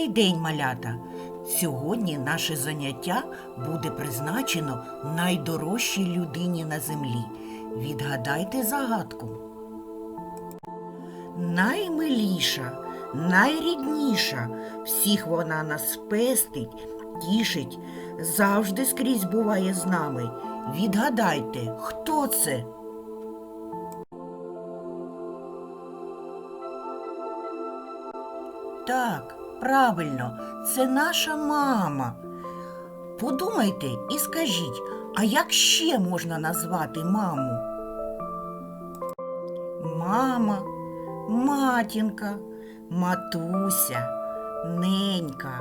Добрий день, малята! Сьогодні наше заняття буде призначено найдорожчій людині на землі. Відгадайте загадку. Наймиліша, найрідніша, всіх вона нас пестить, тішить, завжди скрізь буває з нами. Відгадайте, хто це? Так, правильно, це наша мама. Подумайте і скажіть, а як ще можна назвати маму? Мама, матінка, матуся, ненька.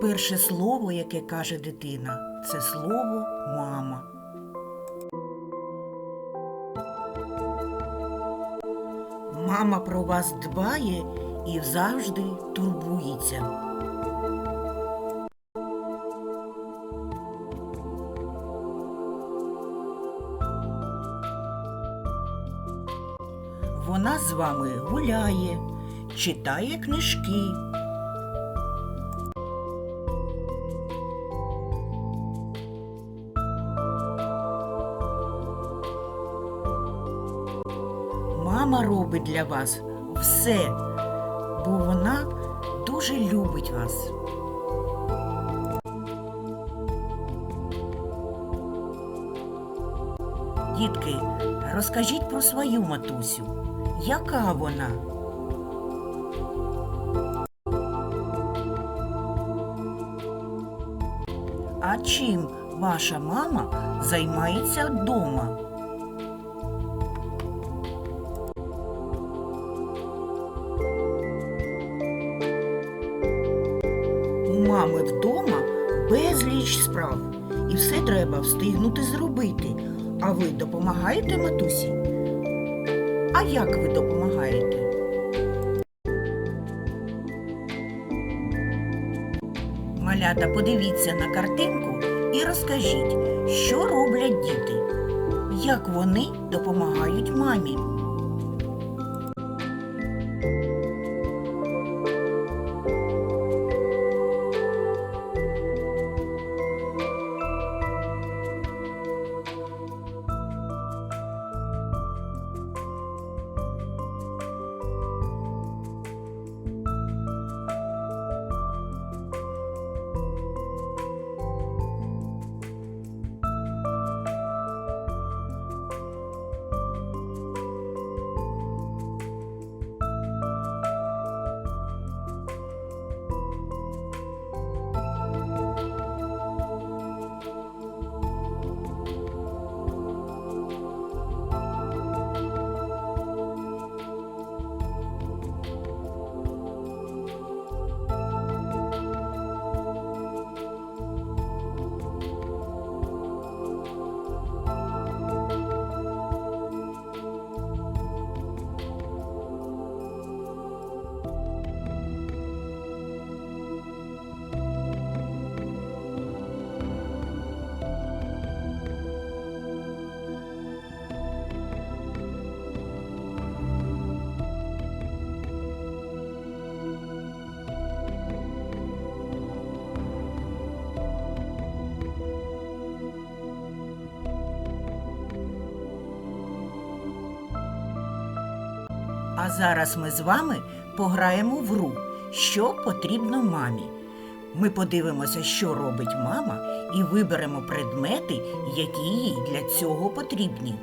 Перше слово, яке каже дитина, це слово мама. Мама про вас дбає і завжди турбується. Вона з вами гуляє, читає книжки. Мама робить для вас все, бо вона дуже любить вас. Дітки, розкажіть про свою матусю. Яка вона? А чим ваша мама займається вдома? І все треба встигнути зробити. А ви допомагаєте матусі? А як ви допомагаєте? Малята, подивіться на картинку і розкажіть, що роблять діти, як вони допомагають мамі. А зараз ми з вами пограємо в гру, що потрібно мамі. Ми подивимося, що робить мама, і виберемо предмети, які їй для цього потрібні.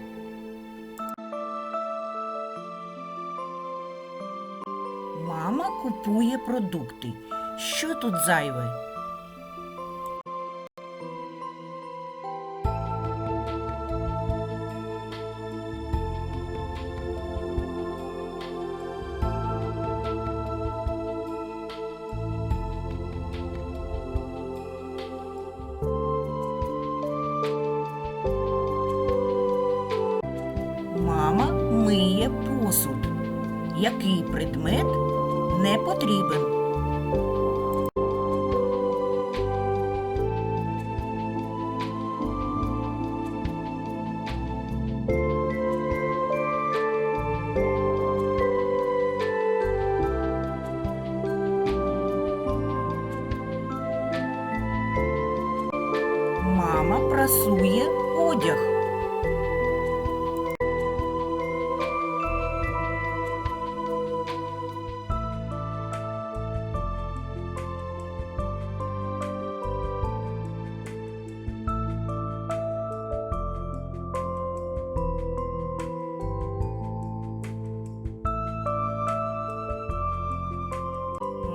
Мама купує продукти. Що тут зайве? який предмет не потрібен. Мама прасує одяг.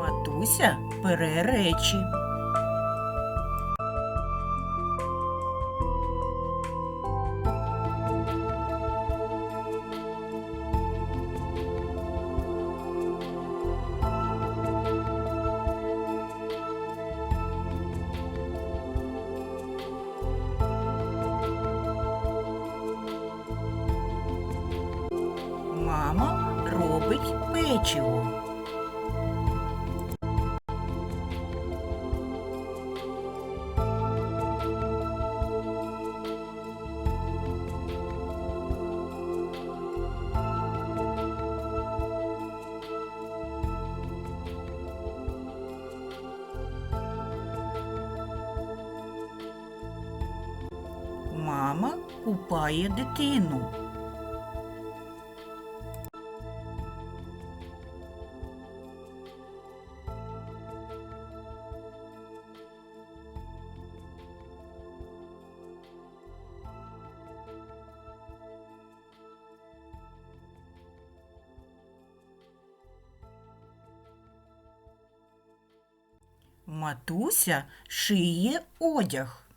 Матуся пере речі. Мама купає дитину. Матуся шиє одяг.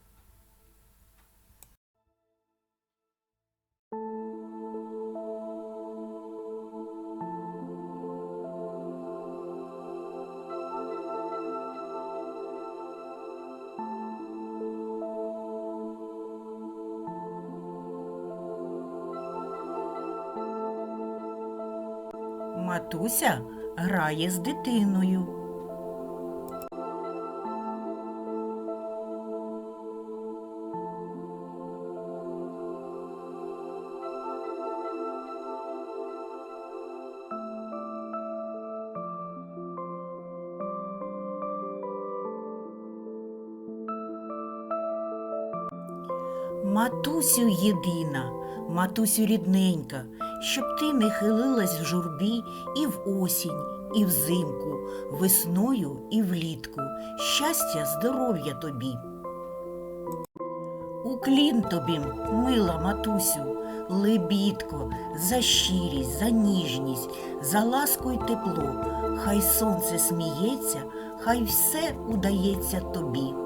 Матуся грає з дитиною. Матусю єдина, матусю рідненька, щоб ти не хилилась в журбі і в осінь, і взимку, весною і влітку. Щастя, здоров'я тобі. Уклін тобі, мила матусю, лебідко, за щирість, за ніжність, за ласку й тепло. Хай сонце сміється, хай все удається тобі.